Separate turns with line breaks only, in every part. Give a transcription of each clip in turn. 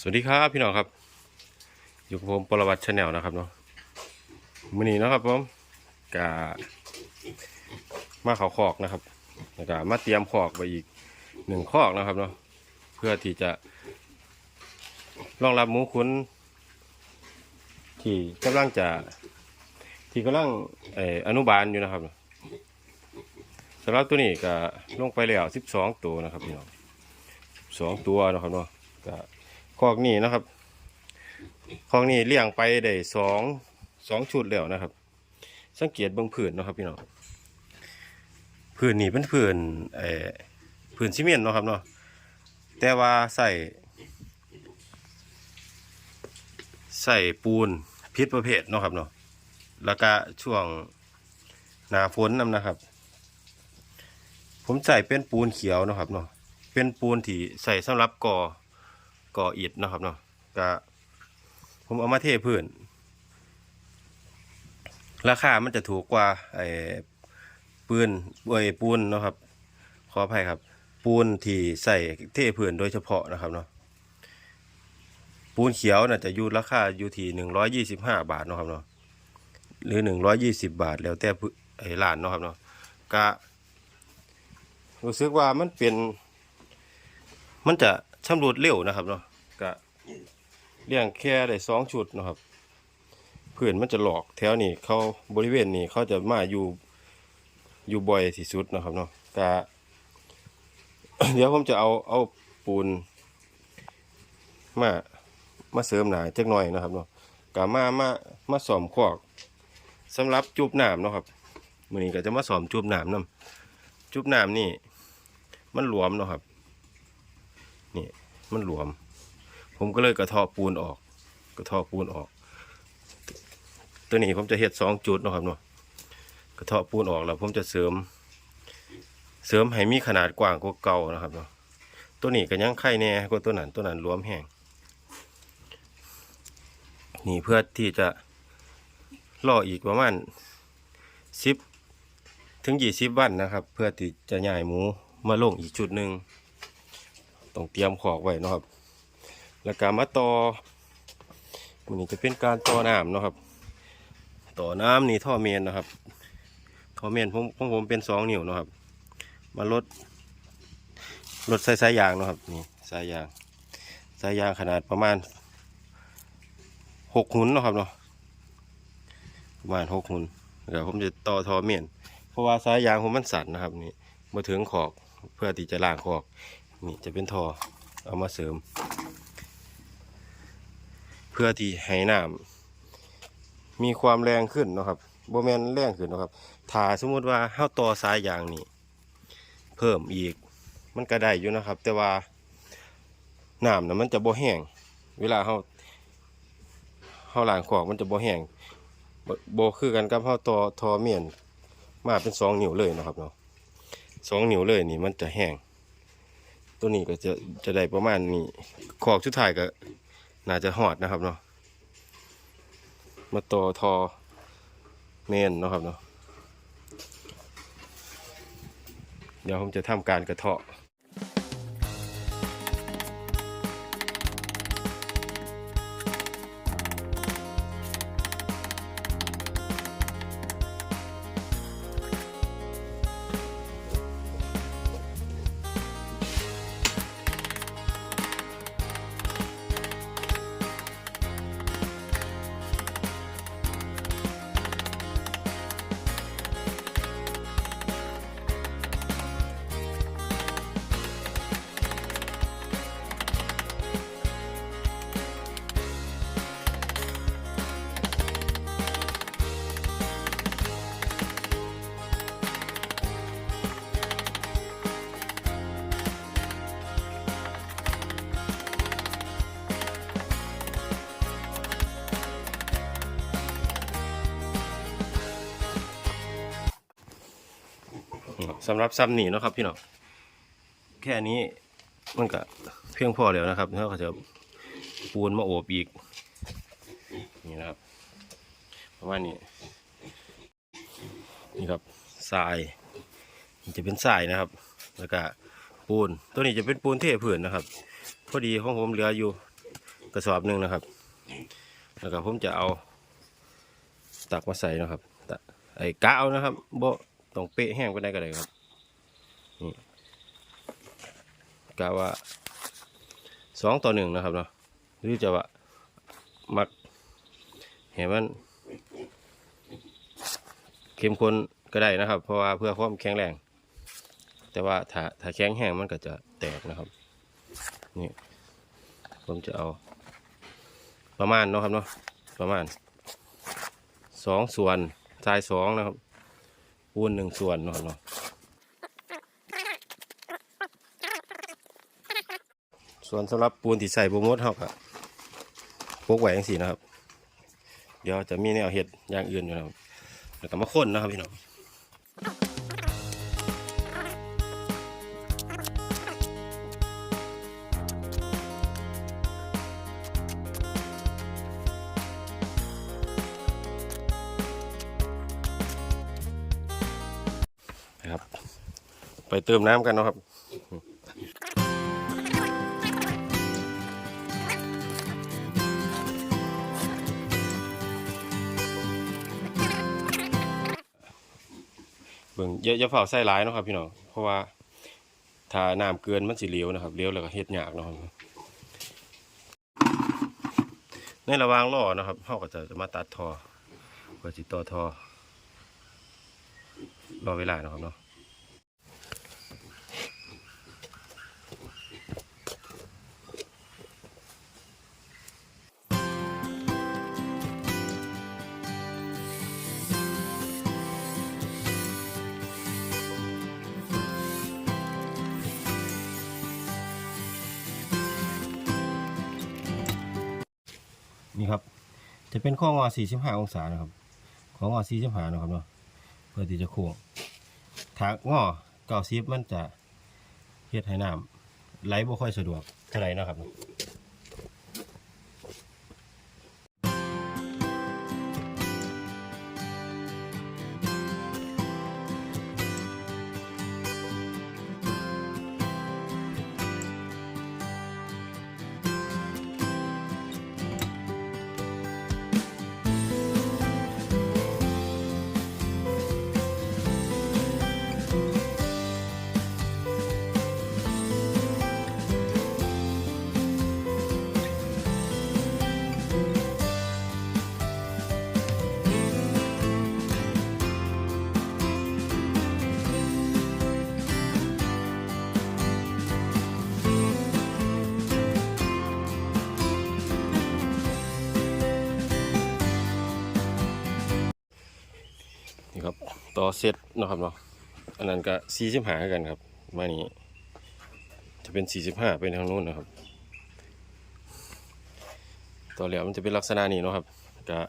สวัสดีครับพี่น้องครับ อยู่กับผมปรวัตชาแนลนะครับเนาะมือนี้นะครับผมกะมาเขาคอกนะครับแล้วก็มาเตรียมคอกไปอีกหนึ่งคอกนะครับเนาะเพื่อที่จะรองรับหมูขุนที่กำลังจะที่กำลังเอออนุบาลอยู่นะครับสำหรับตัวนี้ก็ลงไปแล้วสิบสองตัวนะครับพี่น้องสองตัวนะครับเนาะก็ คอกนี่นะครับคอกนี่เลี้ยงไปได้สองสองชุดแล้วนะครับ สังเกตเบางผืนนะครับพี่น้องผืนนี่เป็นผืนเอ่อผืนซีเมนต์เนาะครับเนาะแต่ว่าใส่ใส่ปูนพิษประเภทเนาะครับเนาะแล้วก็ช่วงหนาฝนนำนะครับ ผมใส่เป็นปูนเขียวนะครับเนาะเป็นปูนที่ใส่สำหรับก่อ ก่ออิฐนะครับเนาะก็ผมเอามาเทพื้น ราคามันจะถูกกว่าไอ้ปืนเอ้ยปูนนะครับ ขออภัยครับ ปูนที่ใส่เทพื้นโดยเฉพาะนะครับเนาะปูนเขียวน่ะจะอยู่ราคาอยู่ที่หนึ่งร้อยยี่สิบห้าบาทนะครับเนาะหรือหนึ่งร้อยยี่สิบบาท แล้วแต่ไอ้ร้านนะครับเนาะก็รู้สึกว่ามันเป็น มันจะชำรุดเร็วนะครับเนาะ ก็เลี้ยงแค่ได้สองชุดนะครับเพื่อนมันจะหลอกแถวนี้เขาบริเวณนี้เขาจะมาอยู่อยู่บ่อยที่สุดนะครับเนาะก็เดี๋ยวผมจะเอาเอาปูนมามาเสริมหนาจักหน่อยนะครับเนาะก็มามามาสอมขอกสำหรับจูบหน้ำเนาะครับมือนี้ก็จะมาสอมจูบหน้ำนํจูบหน้ำนี่ มันหลวมเนาะครับ นี่มันหลวม ผมก็เลยกระทาะปูนออก กระทาะปูนออก ตัวนี้ผมจะเฮ็ดสองจุดนะครับเนาะกระทาะปูนออกแล้วผมจะเสริม เสริมให้มีขนาดกว้างกว่าเก่านะครับเนาะตัวนี้ก็ยังไข่แน่กว่าตัวนั้นตัวนั้นหลวมแห้งนี่เพื่อที่จะรออีกประมาณสิบถึงยี่สิบวันนะครับ เพื่อที่จะย้ายหมูมาลงอีกจุดหนึ่งต้องเตรียมขอกไว้นะครับ แล้วก็มาต่อมันนี้จะเป็นการต่อน้ำเนาะครับ ต่อน้ำนี่ท่อเมนนะครับ ท่อเมนผมของผมเป็นสองนิ้วเนาะครับ มาลดลดสายสายยางเนาะครับนี่สายยาง สายยางขนาดประมาณหกหุนเนาะครับเนาะประมาณหกหุนเดี๋ยวผมจะต่อท่อเมนเพราะว่าสายยางผมมันสั่นนะครับนี่มาถึงขอกเพื่อที่จะล้างขอกนี่จะเป็นท่อเอามาเสริม พื่อที่ให้น้ำมีความแรงขึ้นนะครับโบแมนแรงขึ้นนะครับถ้าสมมติว่าเฮาต่อสายยางนี่เพิ่มอีก มันก็ได้อยู่นะครับ แต่ว่าน้ำน่ะมันจะโบแห้งเวลาเฮาเฮาหลางขอกมันจะโบแห้งบ่บ่คือกันกับเฮาต่อทอเมียนมาเป็นสองนิ้วเลยนะครับเนาะสองนิ้วเลยนี่มันจะแห้งตัวนี้ก็จะจะได้ประมาณนี้ขอกชุดท้ายก็ น่าจะหอดนะครับเนาะมาต่อทอเมนนะครับเนาะเดี๋ยวผมจะทำการกระเทาะ สำหรับซ้ำนี่นะครับพี่น้องแค่นี้มันก็เพียงพอแล้วนะครับแล้วก็จะปูนมาโอบอีก นี่นะครับประมาณนี้นี่ครับทรายนี่จะเป็นทรายนะครับ แล้วก็ปูนตัวนี้จะเป็นปูนเทพื้นนะครับ พอดีของผมเหลืออยู่กระสอบหนึ่งนะครับ แล้วก็ผมจะเอาตักมาใส่นะครับไอ้กะเอานะครับโบต้องเป๊ะแห้งไปได้ก็ได้ครับนี่ กะว่าสองต่อหนึ่งนะครับเนาะหรือจะว่ามักเห็นมันเข้มข้นก็ได้นะครับ เพราะว่าเพื่อความแข็งแรง แต่ว่าถ้าถ้าแข็งแห้งมันก็จะแตกนะครับนี่ผมจะเอา ประมาณเนาะครับเนาะประมาณสองส่วนทรายสองนะครับปูนหนึ่งส่วนเนาะเนาะ ส่วนสำหรับปูนที่ใส่บูมดเท่ากับพกไว้อย่างสี่นะครับ เดี๋ยวจะมีแนวเห็ดอย่างอื่นอยู่นะครับแล้วก็มาค้นนะครับพี่น้องนะครับ ไปเติมน้ำกันนะครับ อย่าอย่าเฝ้าใส่หลายเนาะครับพี่น้องเพราะว่าถ้าน้ำเกินมันสิเลี้ยวนะครับเลี้ยวแล้วก็เฮ็ดยากเนาะครับในระหว่างรอนะครับเขาก็จะมาตัดทอก็จิต่อทอรอเวลานะครับเนาะ นี่ครับ จะเป็นข้องอ 45 องศานะครับ ของอ 45 นะครับเนาะเพื่อที่จะโค้งถ้างอ90มันจะเฮ็ดให้น้ำไหลบ่ค่อยสะดวกเท่าไหร่นาะครับ ต่อเซตนะครับเนาะอันนั้นก็45กันครับมานี้ จะเป็น45เป็นทางนู้นนะครับ ต่อแล้วมันจะเป็นลักษณะนี้นะครับกะ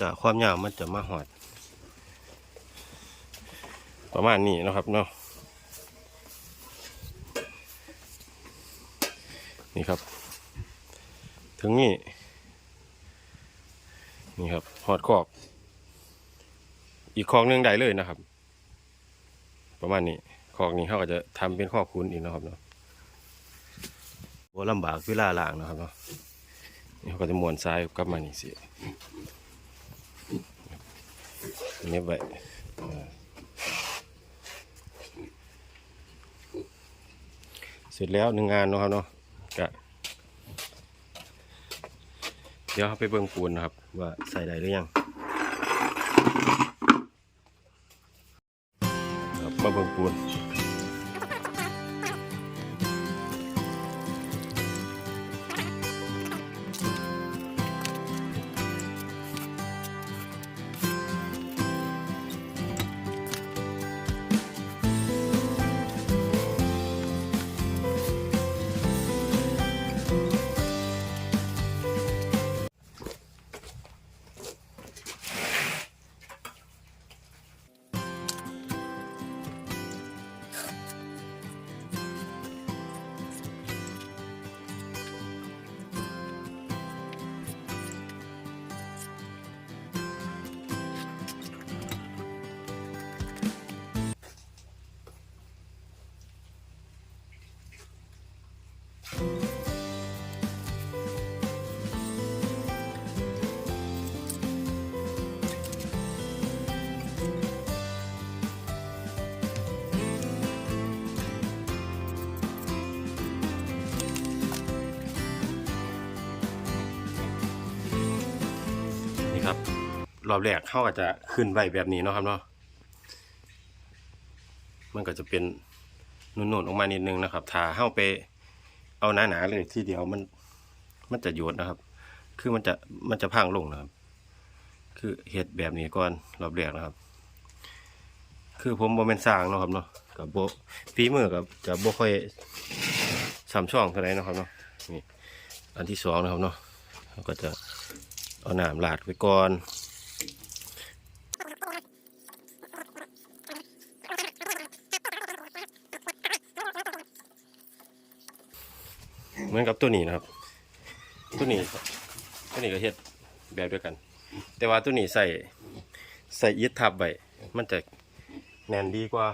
กะความยาวมันจะมาหอด ประมาณนี้นะครับเนาะนี่ครับ ถึงนี่ นี่ครับหอดขอบ อีกคลองหนึงได้เลยนะครับ ประมาณนี้คลองนี้เขาก็จะทำเป็นข้อคูณอีกนะครับเนาะโอ้ลำบากเวลาล่างนะครับเนาะนี่เขาก็จะมวนซ้ายกลับมานี่สิเนี้ยไว้อ่าเสร็จแล้วหนึ่งงานเนาะครับเนาะกะเดี๋ยวเราไปเบิ่งปูนนะครับ ว่าใส่ได้หรือยัง ครั รอบแรกเขาก็จะขึ้นไว้แบบนี้เนาะครับเนาะมันก็จะเป็นนุ่นๆออกมานิดนึงนะครับถ้าเข้าไปเอาหนาๆเลยทีเดียวมันมันจะโยดนะครับ คือมันจะมันจะพังลงนะครับ คือเห็ดแบบนี้ก่อนรอบแรกนะครับ คือผมบ่เป็นสร้างเนาะครับเนาะกับโบฝีมือกับจะบ่ค่อยสามช่องเท่าไหร่นะครับเนาะนี่อันที่สองนะครับเนาะก็จะเอาหน้ำลาดไว้ก่อน เหมือนกับตัวนี้นะครับ ตัวนี้ตัวนี้ก็เฮ็ดแบบเดียวกัน แต่ว่าตัวนี้ใส่ใส่ยึดทับไว้มันจะแน่นดีกว่า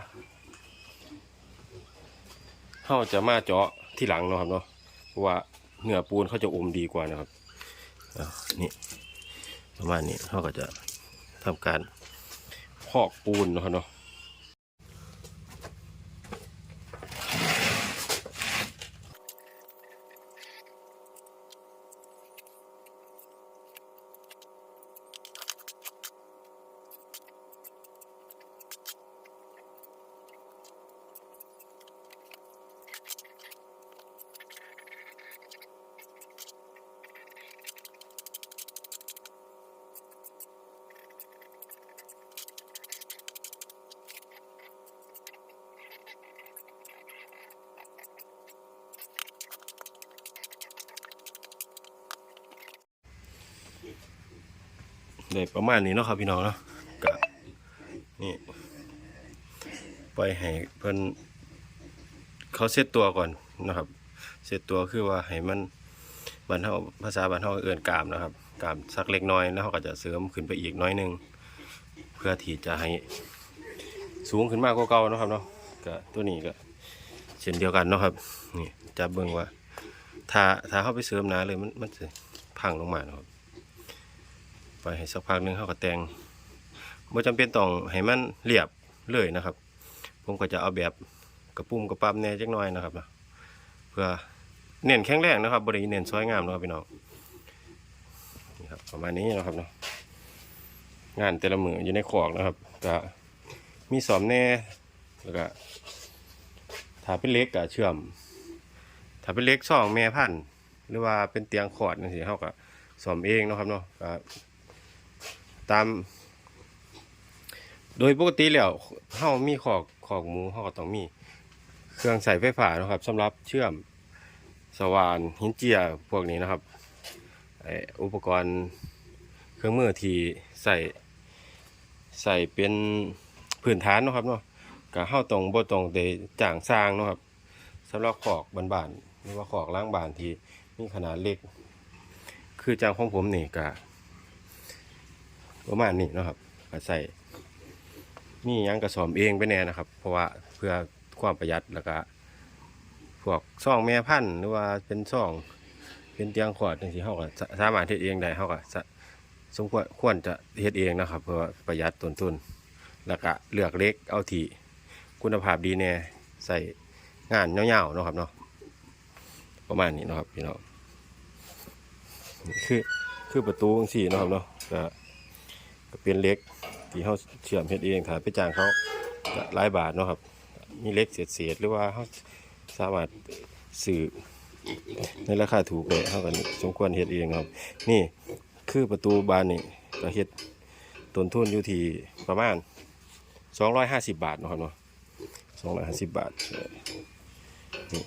เขาจะมาเจาะที่หลังเนาะครับเนาะเพราะว่าเนื้อปูนเขาจะอมดีกว่านะครับอ่านี่ประมาณนี้เขาก็จะทำการพอกปูนเนาะครับเนาะ เลยประมาณนี้เนาะครับพี่น้องเนาะกะนี่ปล่อยให้เพิ่นเขาเซตตัวก่อนนะครับเซตตัวคือว่าให้มันบรรเทาภาษาบรรเทาเอื่นกามนะครับกามสักเล็กน้อยแล้วเขาก็จะเสริมขึ้นไปอีกน้อยนึง เพื่อที่จะให้สูงขึ้นมากกว่าเก่านะครับเนาะก็ตัวนี้ก็เช่นเดียวกันเนาะครับนี่จะเบิ่งว่าถ้าถ้าเข้าไปเสริมหนาเลยมันมันจะพังลงมาเนาะครับ ไปให้สักพักหนึงเขาก็แต่งบ่จำเป็นต้องให้มันเรียบเลยนะครับ ผมก็จะเอาแบบกระปุ่มกระปั๊มแน่จักหน่อยนะครับนะเพื่อเน้นแข็งแรงนะครับบริเน้นสวยงามนะครับพี่น้องนี่ครับประมาณนี้นะครับเนาะงานแต่ละมืออยู่ในขอกนะครับก็มีสอมแน่แล้วก็ถ้าเป็นเล็กก็เชื่อม ถ้าเป็นเล็กสองแม่พันธุ์หรือว่าเป็นเตียงขอดนั่นสิเขาก็สอมเองนะครับเนาะ ตาม โดยปกติแล้วเฮามีขอกขอกหมูเฮาก็ต้องมี เครื่องใส่ไฟฟ้านะครับสำหรับเชื่อมสว่านหินเจียพวกนี้นะครับอุปกรณ์เครื่องมือที่ใส่ใส่เป็นพื้นฐานนะครับเนาะก็เฮาต้องบ่ต้องได้จ้างสร้างนะครับสำหรับขอกบานๆหรือว่าขอกล้างบานที่มีขนาดเล็ก คือจ้างของผมนี่ก็ ประมาณนี้นะครับก็ใส่มีหยังกระสอมเองไปแน่นะครับ เพราะว่าเพื่อความประหยัดแล้วก็พวกซ่องแม่พันธุ์หรือว่าเป็นซ่องเป็นเตียงขวดจังซี่เฮาก็สามารถเฮ็ดเองได้เฮาก็สะสมควรควรจะเฮ็ดเองนะครับ เพื่อประหยัดต้นทุนแล้วก็เลือกเล็กเอาที่คุณภาพดีแน่ใส่งานยาๆนะครับเนาะประมาณนี้นะครับพี่น้องคือคือประตูจังซี่นะครับเนาะ ก็เป็นเล็กที่เขาเชื่อมเฮ็ดเองถ้าไปจ้างเขาจะหลายบาทเนาะครับ มีเล็กเศษๆหรือว่าเขาสามารถซื้อในราคาถูกเลยเขากันสมควรเฮ็ดเองครับ นี่คือประตูบานนี่ก็เฮ็ดต้นทุนอยู่ที่ประมาณ 250 บาทเนาะครับเนาะ250 บาทนี่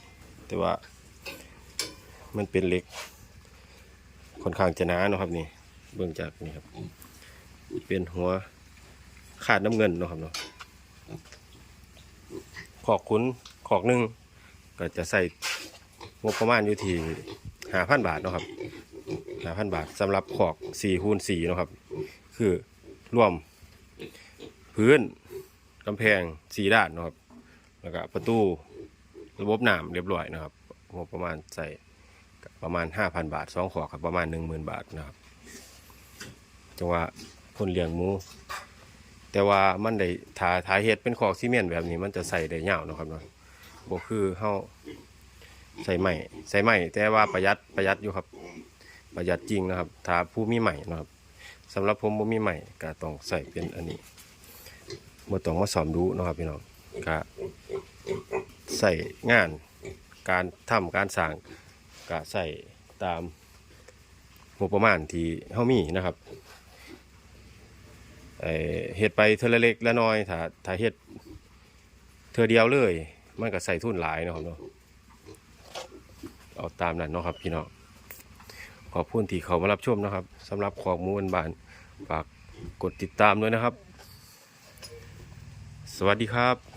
แต่ว่ามันเป็นเหล็กค่อนข้างจะหนาเนาะครับนี่เบื้องจากนี่ครับ เป็นหัวขาดน้ำเงินเนาะครับเนาะขอกขุนขอกหนึ่งก็จะใส่งบประมาณอยู่ที่หาพันบาทเนาะครับหาพันบาทสำหรับขอกสี่คูณสี่เนาะครับ คือรวมพื้นกำแพงสี่ด้านเนาะครับแล้วก็ประตูระบบน้ำเรียบร้อยนะครับงบประมาณใส่ประมาณห้าพันบาทสองขอกครับประมาณหนึ่งหมื่นบาทนะครับจังว่า คนเลี้ยงหมู แต่ว่ามันได้ถาถาเฮ็ดเป็นขอกซีเมนต์แบบนี้ มันจะใส่ได้ยาวเนาะครับเนาะบ่คือเฮาใส่ใหม่ใส่ใหม่แต่ว่าประหยัดประหยัดอยู่ครับ ประหยัดจริงนะครับถาผู้มีใหม่นะครับสำหรับผมบ่มีใหม่ก็ต้องใส่เป็นอันนี้บ่ต้องมาสอมดูนะครับพี่น้องก็ใส่งานการทำการสร้างก็ใส่ตามงบประมาณที่เฮามีนะครับ เฮ็ดไปเทอละเล็กละน้อยถ้าถ้าเฮ็ดเธอเดียวเลย มันก็ใส่ทุนหลายนะครับเนาะเอาตามนั้นเนาะครับพี่น้องขอบคุณที่เขามารับชมนะครับสำหรับข้อมูลบานฝากกดติดตามด้วยนะครับ สวัสดีครับ